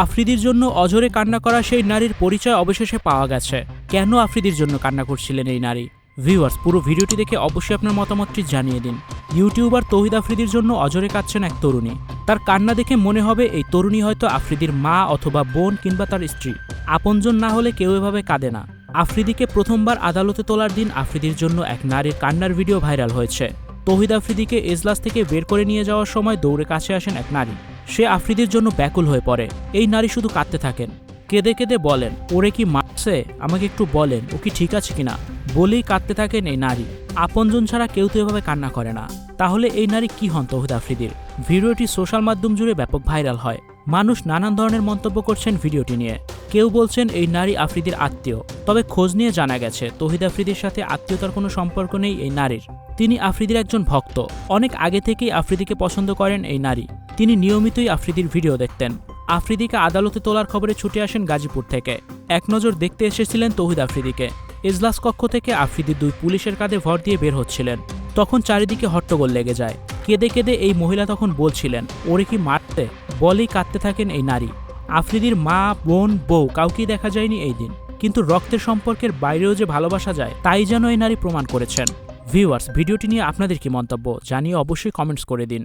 আফ্রিদির জন্য অজরে কান্না করা সেই নারীর পরিচয় অবশেষে পাওয়া গেছে। কেন আফ্রিদির জন্য কান্না করছিলেন এই নারী? ভিউয়ার্স পুরো ভিডিওটি দেখে অবশ্যই আপনার মতামতটি জানিয়ে দিন। ইউটিউবার তৌহিদ আফ্রিদির জন্য অজরে কাঁদছেন এক তরুণী। তার কান্না দেখে মনে হবে এই তরুণী হয়তো আফ্রিদির মা অথবা বোন কিংবা তার স্ত্রী। আপনজন না হলে কেউ এভাবে কাঁদে না। আফ্রিদিকে প্রথমবার আদালতে তোলার দিন আফ্রিদির জন্য এক নারীর কান্নার ভিডিও ভাইরাল হয়েছে। তৌহিদ আফ্রিদিকে এজলাস থেকে বের করে নিয়ে যাওয়ার সময় দৌড়ে কাছে আসেন এক নারী। সে আফ্রিদির জন্য ব্যাকুল হয়ে পড়ে। এই নারী শুধু কাঁদতে থাকেন। কেঁদে কেঁদে বলেন, ওরে কি মারছে? আমাকে একটু বলেন, ও কি ঠিক আছে কিনা? বলেই কাঁদতে থাকেন এই নারী। আপনজন ছাড়া কেউ তো এভাবে কান্না করে না। তাহলে এই নারী কি হন তৌহিদ আফ্রিদির? ভিডিওটি সোশ্যাল মাধ্যম জুড়ে ব্যাপক ভাইরাল হয়। মানুষ নানান ধরনের মন্তব্য করছেন ভিডিওটি নিয়ে। কেউ বলছেন, এই নারী আফ্রিদির আত্মীয়। তবে খোঁজ নিয়ে জানা গেছে, তহিদ আফ্রিদির সাথে আত্মীয়তার কোনো সম্পর্ক নেই এই নারীর। তিনি আফ্রিদির একজন ভক্ত। অনেক আগে থেকেই আফ্রিদিকে পছন্দ করেন এই নারী। তিনি নিয়মিতই আফ্রিদির ভিডিও দেখতেন। আফ্রিদিকে আদালতে তোলার খবরে ছুটে আসেন গাজীপুর থেকে। এক নজর দেখতে এসেছিলেন তৌহিদ আফ্রিদিকে। এজলাস কক্ষ থেকে আফ্রিদি দুই পুলিশের কাঁধে ভর দিয়ে বের হচ্ছিলেন। তখন চারিদিকে হট্টগোল লেগে যায়। কেঁদে কেঁদে এই মহিলা তখন বলছিলেন, ওরে কি মারতে? বলেই কাঁদতে থাকেন এই নারী। আফ্রিদির মা, বোন, বউ কাউকেই দেখা যায়নি এই দিন। কিন্তু রক্তের সম্পর্কের বাইরেও যে ভালোবাসা যায়, তাই যেন এই নারী প্রমাণ করেছেন। ভিউয়ার্স, ভিডিওটি নিয়ে আপনাদের কি মন্তব্য জানিয়ে অবশ্যই কমেন্টস করে দিন।